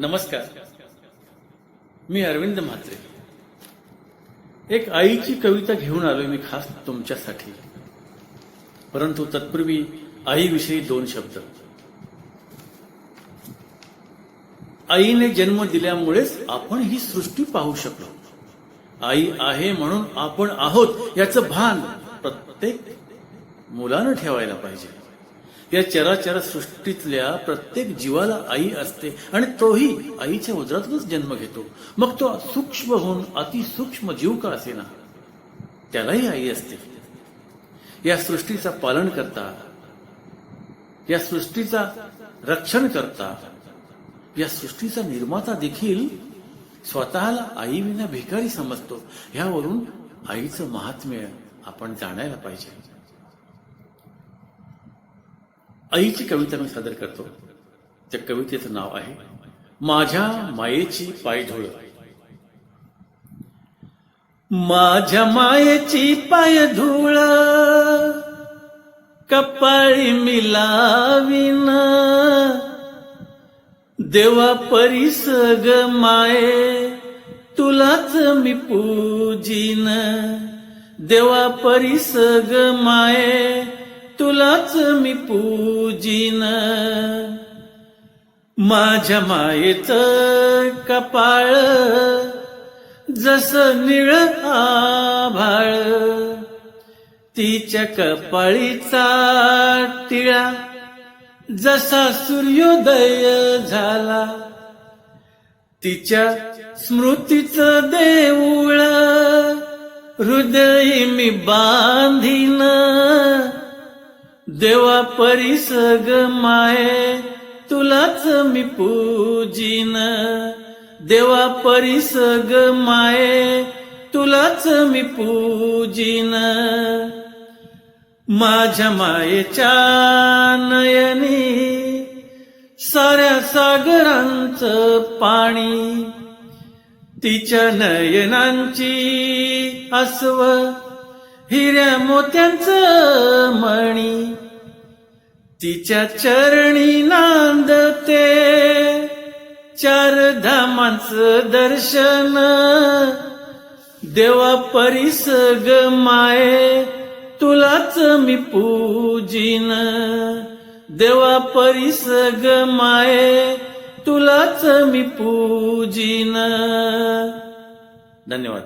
नमस्कार. मी अरविंद म्हात्रे. एक आईची कविता घेऊन आलोय मी खास तुमच्यासाठी. परंतु तत्पूर्वी आईविषयी दोन शब्द. आईने जन्म दिल्यामुळेच आपण ही सृष्टी पाहू शकलो. आई आहे म्हणून आपण आहोत याचं भान प्रत्येक मुलानं ठेवायला पाहिजे. या चराचर सृष्टीतल्या प्रत्येक जीवाला आई असते आणि तोही आईच्या उदरातूनच जन्म घेतो. मग तो सूक्ष्म होऊन अतिसूक्ष्म जीव का असेना? त्यालाही आई असते. या सृष्टीचा पालन करता या सृष्टीचा रक्षण करता या सृष्टीचा निर्माता देखील स्वतःला आई विना भिकारी समजतो. ह्यावरून आईचं महात्म्य आपण जाणायला पाहिजे. आईची कविता मी सादर करतो. त्या कवितेचं नाव आहे माझ्या मायेची पायधुळ माझ्या मायेची पायधुळ कपाळी मिलाविन देवा परिसग माये तुलाच मी पूजीन. देवा परिसग माये तुलाच मी पूजिन. माझ्या मायेच कपाळ जस निळ आभाळ. तिच्या कपाळीचा टिळा जसा सूर्योदय झाला. तिच्या स्मृतीचं देऊळ हृदय मी बांधीन. देवा परिसग माये तुलाच मी पूजीन. देवा परिसग माये तुलाच मी पूजीन. माझ्या मायेच्या नयनी साऱ्या सागरांच पाणी. तिच्या नयनांची अस्व हिऱ्या मोत्यांच मणी. तिच्या चरणी नांदते. चार धामांचं दर्शन. देवा परिसग माये तुलाच मी पूजिन. देवा परिसग माये तुलाच मी पूजीन. धन्यवाद.